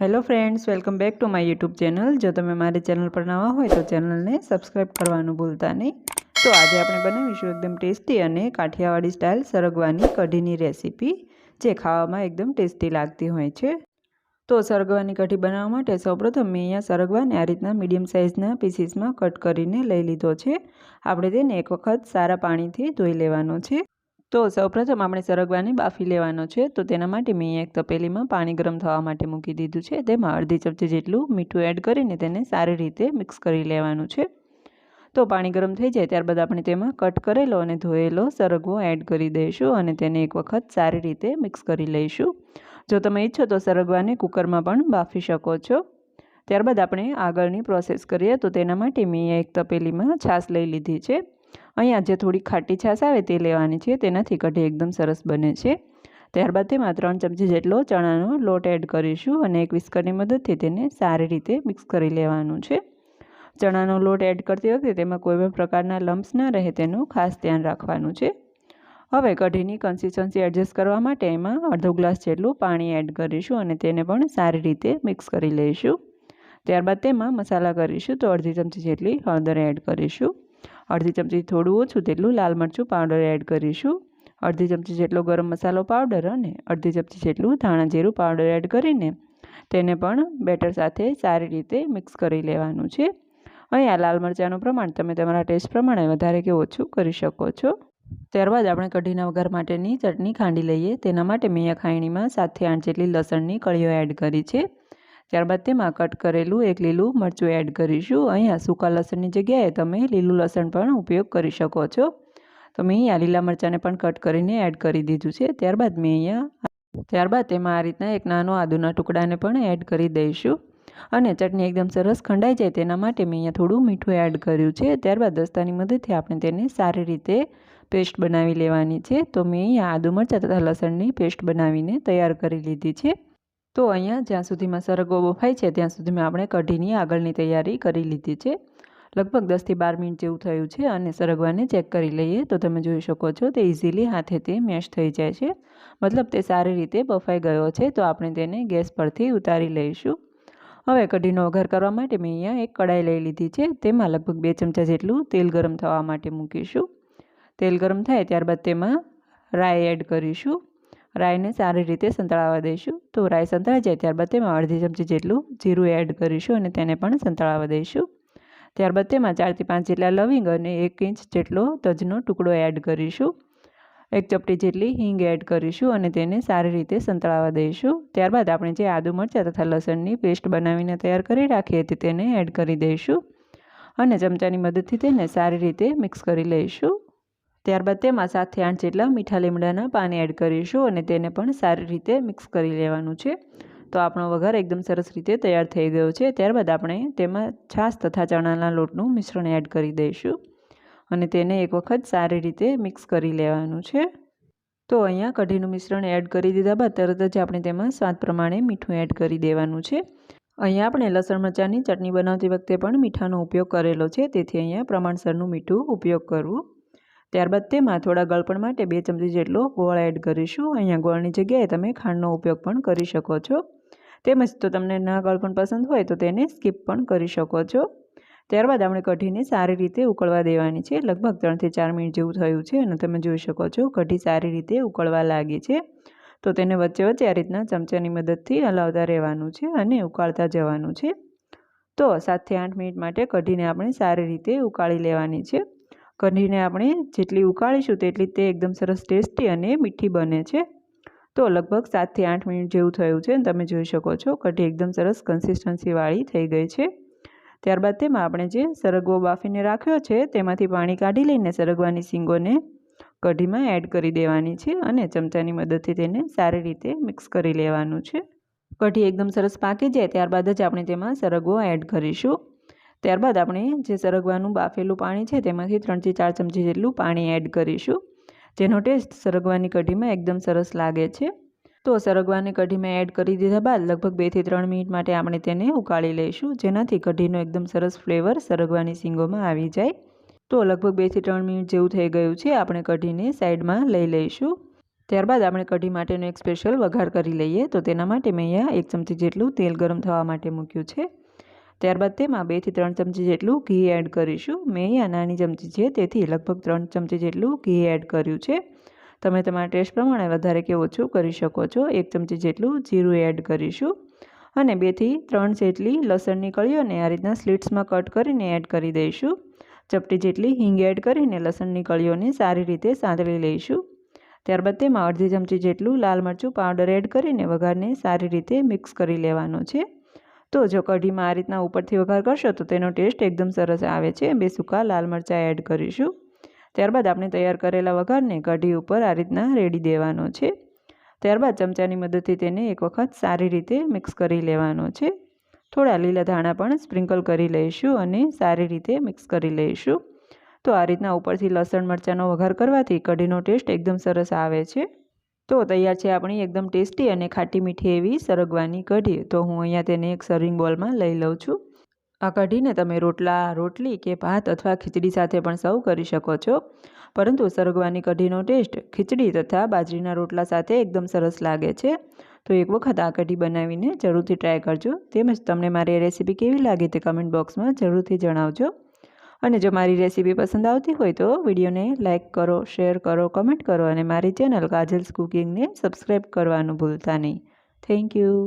Hello friends welcome back to my YouTube channel જો તમે મારી ચેનલ પર નવા હોય તો ચેનલને સબસ્ક્રાઈબ કરવાનું ભૂલતા નહીં. તો આજે આપણે બનાવીશું એકદમ ટેસ્ટી અને કાઠિયાવાડી સ્ટાઇલ સરગવાની કઢીની રેસીપી જે ખાવામાં એકદમ ટેસ્ટી લાગતી હોય છે. તો સરગવાની કઢી બનાવવા માટે સૌપ્રથમ મેં અહીંયા સરગવાને આ રીતના મીડિયમ સાઇઝના પીસીસમાં કટ કરીને લઈ લીધો છે. આપણે તેને એક વખત સારા પાણીથી ધોઈ લેવાનો છે. તો સૌપ્રથમ આપણે સરગવાને બાફી લેવાનો છે. તો તેના માટે મેં એક તપેલીમાં પાણી ગરમ થવા માટે મૂકી દીધું છે. તેમાં અડધી ચમચી જેટલું મીઠું એડ કરીને તેને સારી રીતે મિક્સ કરી લેવાનું છે. તો પાણી ગરમ થઈ જાય ત્યારબાદ આપણે તેમાં કટ કરેલો અને ધોયેલો સરગવો એડ કરી દઈશું અને તેને એક વખત સારી રીતે મિક્સ કરી લઈશું. જો તમે ઈચ્છો તો સરગવાને કુકરમાં પણ બાફી શકો છો. ત્યારબાદ આપણે આગળની પ્રોસેસ કરીએ. તો તેના માટે મેં એક તપેલીમાં છાશ લઈ લીધી છે. અહીંયા જે થોડી ખાટી છાશ આવે તે લેવાની છે તેનાથી કઢી, એકદમ સરસ બને છે. ત્યારબાદ તેમાં ત્રણ ચમચી જેટલો ચણાનો લોટ એડ કરીશું અને એક વિસ્કરની મદદથી તેને સારી રીતે મિક્સ કરી લેવાનું છે. ચણાનો લોટ એડ કરતી વખતે તેમાં કોઈ પણ પ્રકારના લમ્પ્સ ના રહે તેનું ખાસ ધ્યાન રાખવાનું છે. હવે કઢીની કન્સિસ્ટન્સી એડજસ્ટ કરવા માટે એમાં અડધો ગ્લાસ જેટલું પાણી એડ કરીશું અને તેને પણ સારી રીતે મિક્સ કરી લઈશું. ત્યારબાદ તેમાં મસાલા કરીશું તો અડધી ચમચી જેટલી હળદર એડ કરીશું. અડધી ચમચી થોડું ઓછું તેટલું લાલ મરચું પાવડર એડ કરીશું. અડધી ચમચી જેટલો ગરમ મસાલો પાવડર અને અડધી ચમચી જેટલું ધાણા જીરું પાવડર એડ કરીને તેને પણ બેટર સાથે સારી રીતે મિક્સ કરી લેવાનું છે. અહીંયા લાલ મરચાંનું પ્રમાણ તમે તમારા ટેસ્ટ પ્રમાણે વધારે કે ઓછું કરી શકો છો. ત્યારબાદ આપણે કઢીના વઘાર માટેની ચટણી ખાંડી લઈએ. તેના માટે મેં ખાયણીમાં સાતથી આઠ જેટલી લસણની કળીઓ એડ કરી છે. ત્યારબાદ તેમાં કટ કરેલું એક લીલું મરચું એડ કરીશું. અહીંયા સૂકા લસણની જગ્યાએ તમે લીલું લસણ પણ ઉપયોગ કરી શકો છો. તો મેં અહીંયા લીલા મરચાંને પણ કટ કરીને એડ કરી દીધું છે. ત્યારબાદ મેં અહીંયા ત્યારબાદ તેમાં આ રીતના એક નાનો આદુના ટુકડાને પણ એડ કરી દઈશું. અને ચટણી એકદમ સરસ ખંડાઈ જાય તેના માટે મેં અહીંયા થોડું મીઠું એડ કર્યું છે. ત્યારબાદ દસ્તાની મદદથી આપણે તેને સારી રીતે પેસ્ટ બનાવી લેવાની છે. તો મેં અહીંયા આદુ મરચાં તથા લસણની પેસ્ટ બનાવીને તૈયાર કરી લીધી છે. તો અહીંયા જ્યાં સુધીમાં સરગવો બફાય છે, ત્યાં સુધીમાં આપણે કઢીની આગળની તૈયારી કરી લીધી છે. લગભગ દસથી બાર મિનિટ જેવું થયું છે અને સરગવાને ચેક કરી લઈએ તો તમે જોઈ શકો છો તે ઇઝીલી હાથેથી મેશ થઈ જાય છે. મતલબ તે સારી રીતે બફાઈ ગયો છે તો આપણે તેને ગેસ પરથી ઉતારી લઈશું. હવે કઢીનો વઘાર કરવા માટે મેં અહીંયા એક કડાઈ લઈ લીધી છે, તેમાં લગભગ બે ચમચા જેટલું તેલ ગરમ થવા માટે મૂકીશું. તેલ ગરમ થાય ત્યારબાદ તેમાં રાઈ એડ કરીશું. રાઈને સારી રીતે સંતળાવા દઈશું. તો રાઈ સંતળાઈ જાય ત્યારબાદ તેમાં અડધી ચમચી જેટલું જીરું એડ કરીશું અને તેને પણ સંતળાવા દઈશું. ત્યારબાદ તેમાં ચારથી પાંચ જેટલા લવિંગ અને એક ઇંચ જેટલો તજનો ટુકડો એડ કરીશું. એક ચપટી જેટલી હિંગ એડ કરીશું અને તેને સારી રીતે સંતળાવા દઈશું. ત્યારબાદ આપણે જે આદુ મરચાં તથા લસણની પેસ્ટ બનાવીને તૈયાર કરી રાખીએ હતી તેને એડ કરી દઈશું. અને ચમચાની મદદથી તેને સારી રીતે મિક્સ કરી લઈશું. ત્યારબાદ તેમાં સાતથી આઠ જેટલા મીઠા લીમડાના પાન એડ કરીશું અને તેને પણ સારી રીતે મિક્સ કરી લેવાનું છે. તો આપણો વઘાર એકદમ સરસ રીતે તૈયાર થઈ ગયો છે. ત્યારબાદ આપણે તેમાં છાશ તથા ચણાના લોટનું મિશ્રણ એડ કરી દઈશું અને તેને એક વખત સારી રીતે મિક્સ કરી લેવાનું છે. તો અહીંયા કઢીનું મિશ્રણ એડ કરી દીધા બાદ તરત જ આપણે તેમાં સ્વાદ પ્રમાણે મીઠું એડ કરી દેવાનું છે. અહીંયા આપણે લસણ મરચાંની ચટણી બનાવતી વખતે પણ મીઠાનો ઉપયોગ કરેલો છે. તેથી અહીંયા પ્રમાણસરનું મીઠું ઉપયોગ કરવું ત્યારબાદ તેમાં થોડા ગળપણ માટે બે ચમચી જેટલો ગોળ એડ કરીશું. અહીંયા ગોળની જગ્યાએ તમે ખાંડનો ઉપયોગ પણ કરી શકો છો. તેમજ તો તમને ના ગળપણ પસંદ હોય તો તેને સ્કીપ પણ કરી શકો છો. ત્યારબાદ આપણે કઢીને સારી રીતે ઉકળવા દેવાની છે. લગભગ ત્રણથી ચાર મિનિટ જેવું થયું છે અને તમે જોઈ શકો છો કઢી સારી રીતે ઉકળવા લાગી છે. તો તેને વચ્ચે વચ્ચે આ રીતના ચમચાની મદદથી હલાવતા રહેવાનું છે અને ઉકાળતા જવાનું છે. તો સાતથી આઠ મિનિટ માટે કઢીને આપણે સારી રીતે ઉકાળી લેવાની છે. કઢીને આપણે જેટલી ઉકાળીશું તેટલી તે એકદમ સરસ ટેસ્ટી અને મીઠી બને છે. તો લગભગ સાતથી આઠ મિનિટ જેવું થયું છે તમે જોઈ શકો છો કઢી એકદમ સરસ કન્સિસ્ટન્સીવાળી થઈ ગઈ છે. ત્યારબાદ તેમાં આપણે જે સરગવો બાફીને રાખ્યો છે તેમાંથી પાણી કાઢી લઈને સરગવાની સિંગોને કઢીમાં એડ કરી દેવાની છે અને ચમચાની મદદથી તેને સારી રીતે મિક્સ કરી લેવાનું છે. કઢી એકદમ સરસ પાકી જાય ત્યારબાદ જ આપણે તેમાં સરગવો એડ કરીશું. ત્યારબાદ આપણે જે સરગવાનું બાફેલું પાણી છે તેમાંથી ત્રણથી ચાર ચમચી જેટલું પાણી એડ કરીશું. જેનો ટેસ્ટ સરગવાની કઢીમાં એકદમ સરસ લાગે છે. તો સરગવાની કઢીમાં એડ કરી દીધા બાદ લગભગ બેથી ત્રણ મિનિટ માટે આપણે તેને ઉકાળી લઈશું, જેનાથી કઢીનો એકદમ સરસ ફ્લેવર સરગવાની સિંગોમાં આવી જાય. તો લગભગ બેથી ત્રણ મિનિટ જેવું થઈ ગયું છે, આપણે કઢીને સાઈડમાં લઈ લઈશું. ત્યારબાદ આપણે કઢી માટેનો એક સ્પેશિયલ વઘાર કરી લઈએ, તો તેના માટે મેં અહીંયા એક ચમચી જેટલું તેલ ગરમ થવા માટે મૂક્યું છે. ત્યારબાદ તેમાં બેથી ત્રણ ચમચી જેટલું ઘી એડ કરીશું. મેં અહીંયા નાની ચમચી છે, તેથી લગભગ ત્રણ ચમચી જેટલું ઘી એડ કર્યું છે. તમે તમારા ટેસ્ટ પ્રમાણે વધારે કે ઓછું કરી શકો છો. એક ચમચી જેટલું જીરું એડ કરીશું. અને બેથી ત્રણ જેટલી લસણની કળીઓને આ રીતના સ્લીટ્સમાં કટ કરીને એડ કરી દઈશું. ચપટી જેટલી હિંગ એડ કરીને લસણની કળીઓને સારી રીતે સાંતળી લઈશું. ત્યારબાદ તેમાં અડધી ચમચી જેટલું લાલ મરચું પાવડર એડ કરીને વઘારને સારી રીતે મિક્સ કરી લેવાનો છે. તો જો કઢીમાં આ રીતના ઉપરથી વઘાર કરશો તો તેનો ટેસ્ટ એકદમ સરસ આવે છે. બે સૂકા લાલ મરચાં એડ કરીશું. ત્યારબાદ આપણે તૈયાર કરેલા વઘારને કઢી ઉપર આ રીતના રેડી દેવાનો છે. ત્યારબાદ ચમચાની મદદથી તેને એક વખત સારી રીતે મિક્સ કરી લેવાનો છે. થોડા લીલા ધાણા પણ સ્પ્રિંકલ કરી લઈશું અને સારી રીતે મિક્સ કરી લઈશું. તો આ રીતના ઉપરથી લસણ મરચાંનો વઘાર કરવાથી કઢીનો ટેસ્ટ એકદમ સરસ આવે છે. તો તૈયાર છે આપણી એકદમ ટેસ્ટી અને ખાટી મીઠી એવી સરગવાની કઢી. તો હું અહીંયા તેને એક સર્વિંગ બોલમાં લઈ લઉં છું. આ કઢીને તમે રોટલા, રોટલી કે ભાત અથવા ખીચડી સાથે પણ સર્વ કરી શકો છો. પરંતુ સરગવાની કઢીનો ટેસ્ટ ખીચડી તથા બાજરીના રોટલા સાથે એકદમ સરસ લાગે છે. તો એક વખત આ કઢી બનાવીને જરૂરથી ટ્રાય કરજો. તેમજ તમને મારી રેસીપી કેવી લાગી તે કમેન્ટ બોક્સમાં જરૂરથી જણાવજો. અને જો મારી રેસીપી પસંદ આવતી હોય તો વિડીયોને લાઇક કરો, શેર કરો, કમેન્ટ કરો અને મારી ચેનલ કાજલ્સ કુકિંગને સબસ્ક્રાઈબ કરવાનું ભૂલતા નહીં. Thank you.